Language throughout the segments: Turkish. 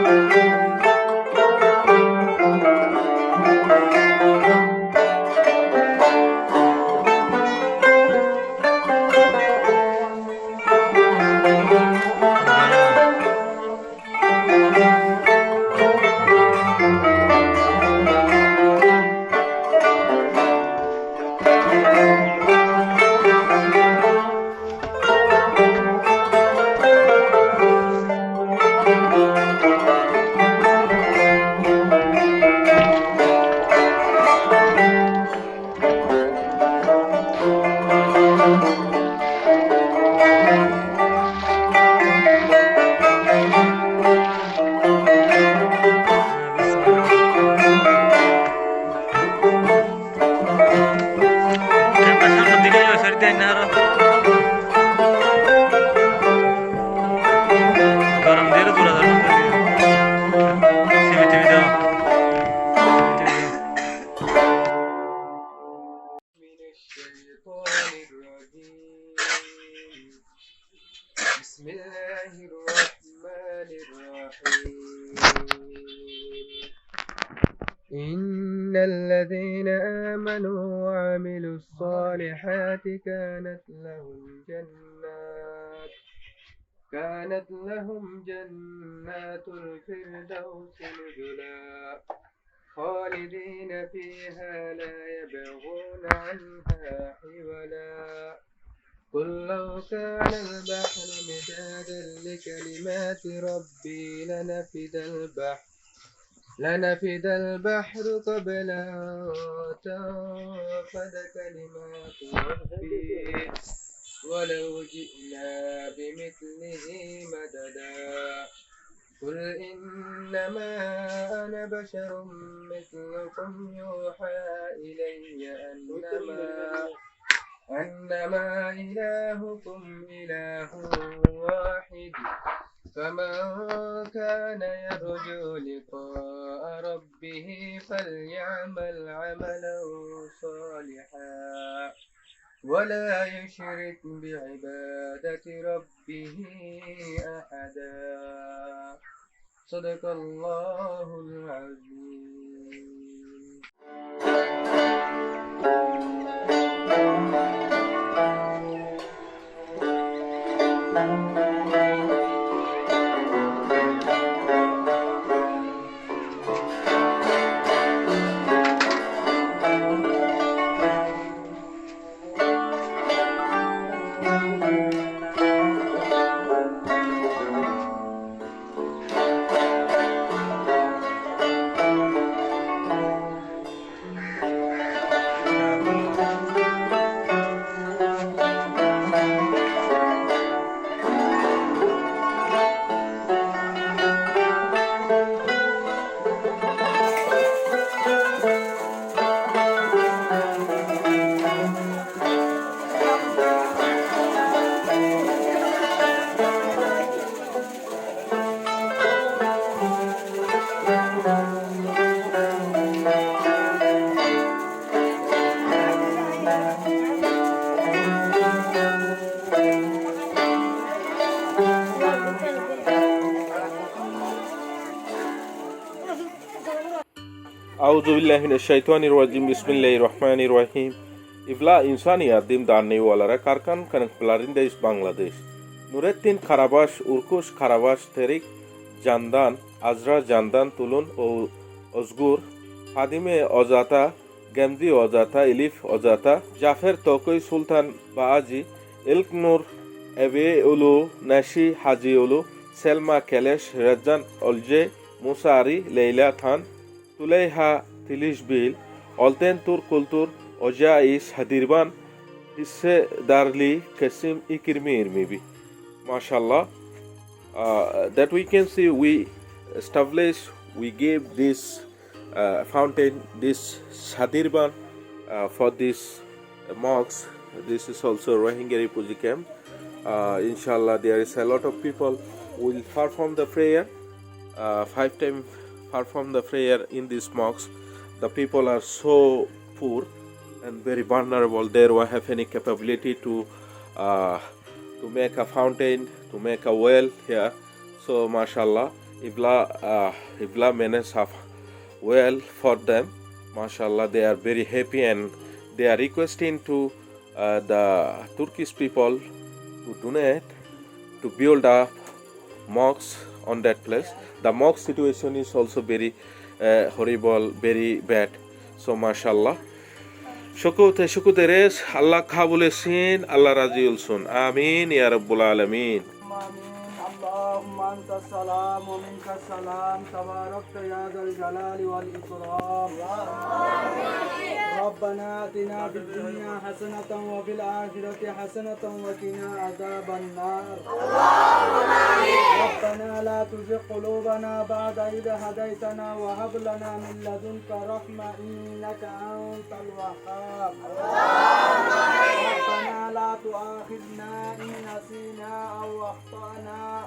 Música لهم جنات. كانت لهم جنات الفردوس نزلا. خالدين فيها لا يبغون عنها حولا. قل لو كان البحر مدادا لكلمات ربي لنفد البحر لنفد البحر قبل أن تنفد كلمات بشر مثلكم يوحى إلي أنما أنما إلهكم إله واحد. فمن كان يرجو لقاء ربه فليعمل عملا صالحا ولا يشرك بعبادة ربه أحدا. صدق الله العظيم. আউজুবিল্লাহিনশাইতানিরাজিম বিসমিল্লাহির রহমানির রহিম। ইফলা ইনসানিয়া দিম দাননেওয়ালারা কারকান কানকপ্লারিন্দেশ বাংলাদেশ। নুরেদ্দিন খারাবাস, উরকুশ খারাবাস, তেরিক, জানদান, আজরা, জানদান, তুলুন ও অজগুর হাদিমে অজাতা, গেমজি অজাতা, ইলিফ অজাতা, জাফের তকই সুলতান বাআজি ইলকনুর এবে উলু, নাশি, হাজি উলু, সেলমা, কেলেশ রেজান অলজে মুসারি লেইলা খান Tilişbil, Olten Tur Kultur, Ojais Hadirban, Hissedarli Kesim İkirmi İrmibi. Mashallah. Uh, that we can see we established, we gave this uh, fountain, this Sadirban uh, for this mosque. This is also Rohingya refugee camp. Uh, inshallah, there is a lot of people will perform the prayer. Uh, five time perform the prayer in these mosques, The people are so poor and very vulnerable. They don't have any capability to uh, to make a fountain, to make a well here. So, mashallah, Ibla, uh, Ibla managed have well for them. Mashallah, they are very happy and they are requesting to uh, the Turkish people to donate to build up mosques on that place. The mock situation is also very uh, horrible, very bad. So, mashallah. শুকুতে শুকুতে রেস আল্লাহ খাবুলে সিন আল্লাহ রাজিউল সুন আমিন ইয়ারবুল আলমিন أنت السلام ومنك السلام تباركت يا ذا الجلال والإكرام. ربنا آتنا في الدنيا حسنة وفي الآخرة حسنة وقنا عذاب النار. ربنا لا تزغ قلوبنا بعد إذ هديتنا وهب لنا من لدنك رحمة إنك أنت الوهاب. ربنا لا تؤاخذنا إن نسينا أو أخطأنا.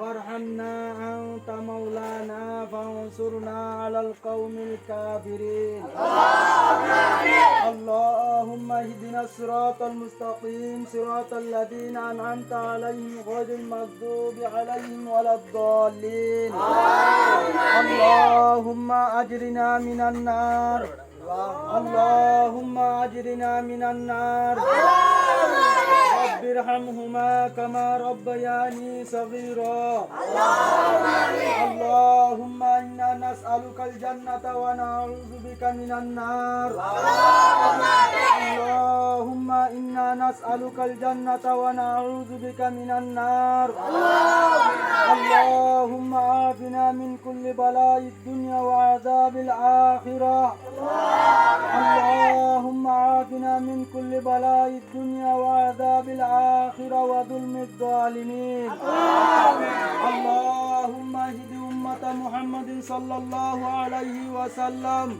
وارحمنا أنت مولانا فانصرنا على القوم الكافرين. اللهم اهدنا الصراط المستقيم صراط الذين أنعمت عليهم غير المغضوب عليهم ولا الضالين. اللهم أجرنا من النار. اللهم أجرنا من النار. رب ارحمهما كما ربياني صغيرا. اللهم إنا نسألك الجنة ونعوذ بك من النار. اللهم إنا نسألك الجنة ونعوذ بك من النار. اللهم عافنا من كل بلاء الدنيا وعذاب الآخرة. اللهم عافنا من كل بلاء الدنيا وعذاب الآخرة وظلم الظالمين اللهم اهد أمة محمد صلى الله عليه وسلم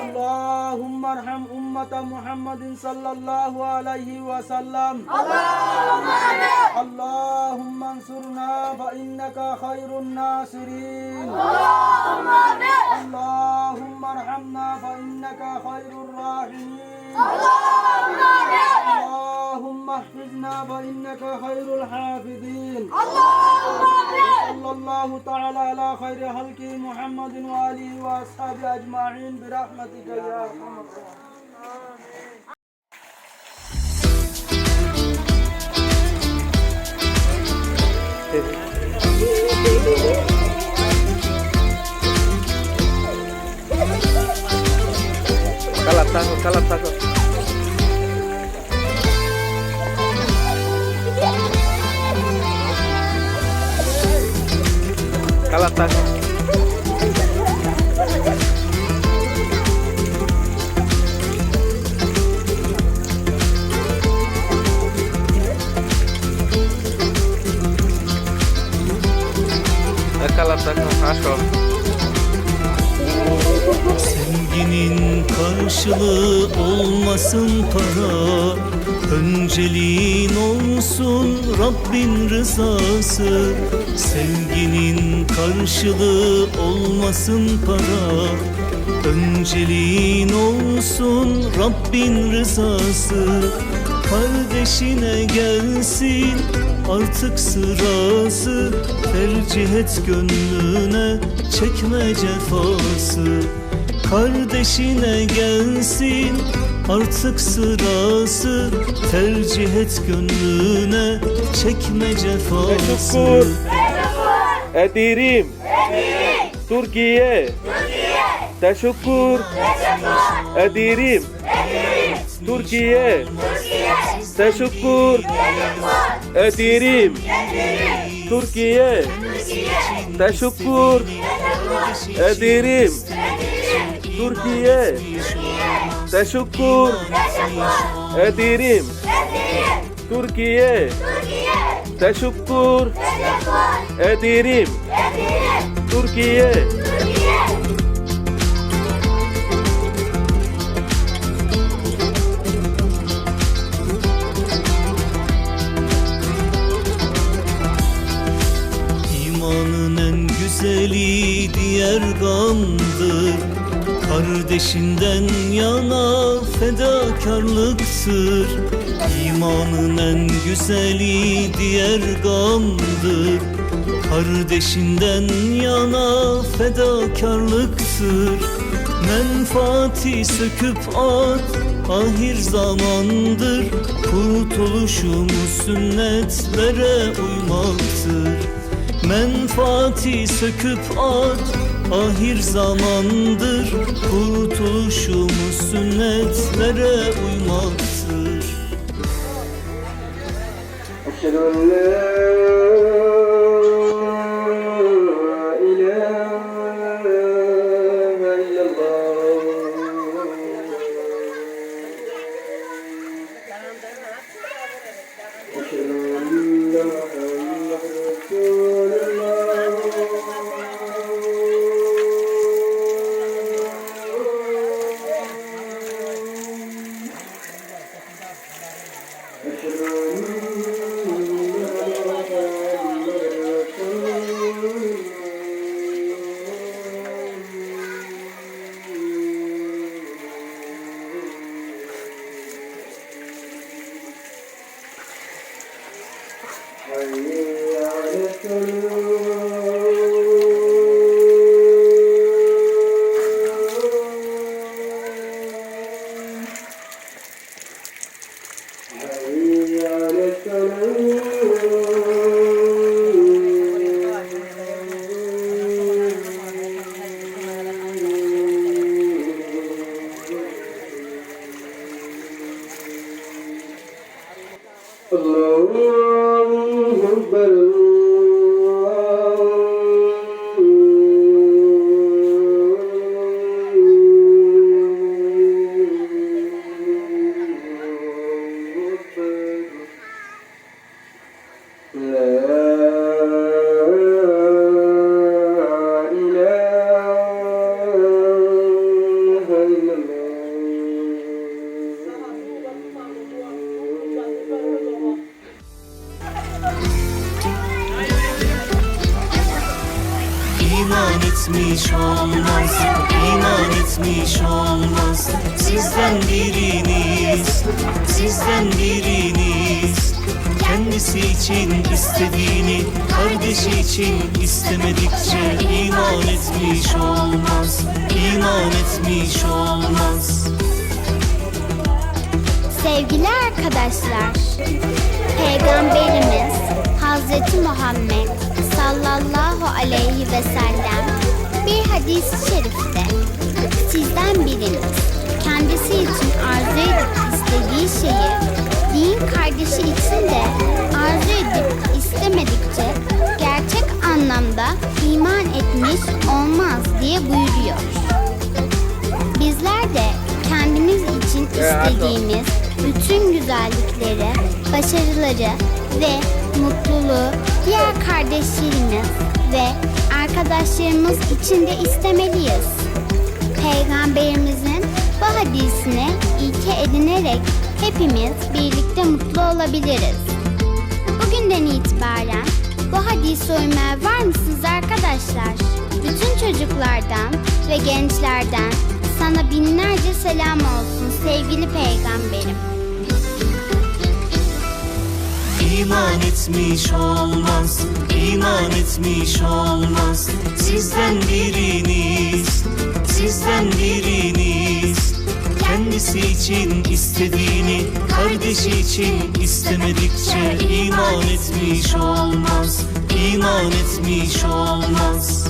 اللهم ارحم أمة محمد صلى الله عليه وسلم اللهم انصرنا فإنك خير الناصرين اللهم ارحمنا فإنك خير الراحمين. اللهم احفظنا فإنك خير الحافظين. صلى الله تعالى على خير خلقه محمد وآله وأصحابه أجمعين. برحمتك يا أرحم الراحمين. takut, kalap takut. Kalap takut. Kalap takut, asal. Sevginin karşılığı olmasın para. Önceliğin olsun Rabbin rızası. Sevginin karşılığı olmasın para. Önceliğin olsun Rabbin rızası. Kardeşine gelsin artık sırası. Tercih et gönlüne çekme cefası Kardeşine gelsin artık sırası Tercih et gönlüne çekme cefası Teşekkür ederim. Türkiye. Teşekkür ederim. Türkiye. Teşekkür ederim. Türkiye. Teşekkür ederim. Türkiye. Teşekkür ederim. Türkiye. Teşekkür ederim. Türkiye. Kardeşinden yana fedakarlıktır. İmanın en güzeli diğer gamdır. Kardeşinden yana fedakarlıktır. Menfaati söküp at ahir zamandır. Kurtuluşumuz sünnetlere uymaktır. Menfaati söküp at ahir zamandır Kurtuluşumuz sünnetlere uymaktır. Eşhedü Sizden biriniz. Kendisi için istediğini Kardeşi için istemedikçe iman etmiş olmaz. İman etmiş olmaz. Sevgili arkadaşlar, Peygamberimiz Hazreti Muhammed sallallahu aleyhi ve sellem bir hadis-i şerifte sizden biriniz şeyi din kardeşi için de arzu edip istemedikçe gerçek anlamda iman etmiş olmaz diye buyuruyor. Bizler de kendimiz için istediğimiz bütün güzellikleri, başarıları ve mutluluğu diğer kardeşlerimiz ve arkadaşlarımız için de istemeliyiz. Peygamberimizin bu hadisini ilke edinerek hepimiz birlikte mutlu olabiliriz. Bugünden itibaren bu hadise uymaya var mısınız arkadaşlar? Bütün çocuklardan ve gençlerden sana binlerce selam olsun sevgili peygamberim. İman etmiş olmaz, iman etmiş olmaz Sizden biriniz, Kendisi için istediğini, kardeşi için istemedikçe iman etmiş olmaz, iman etmiş olmaz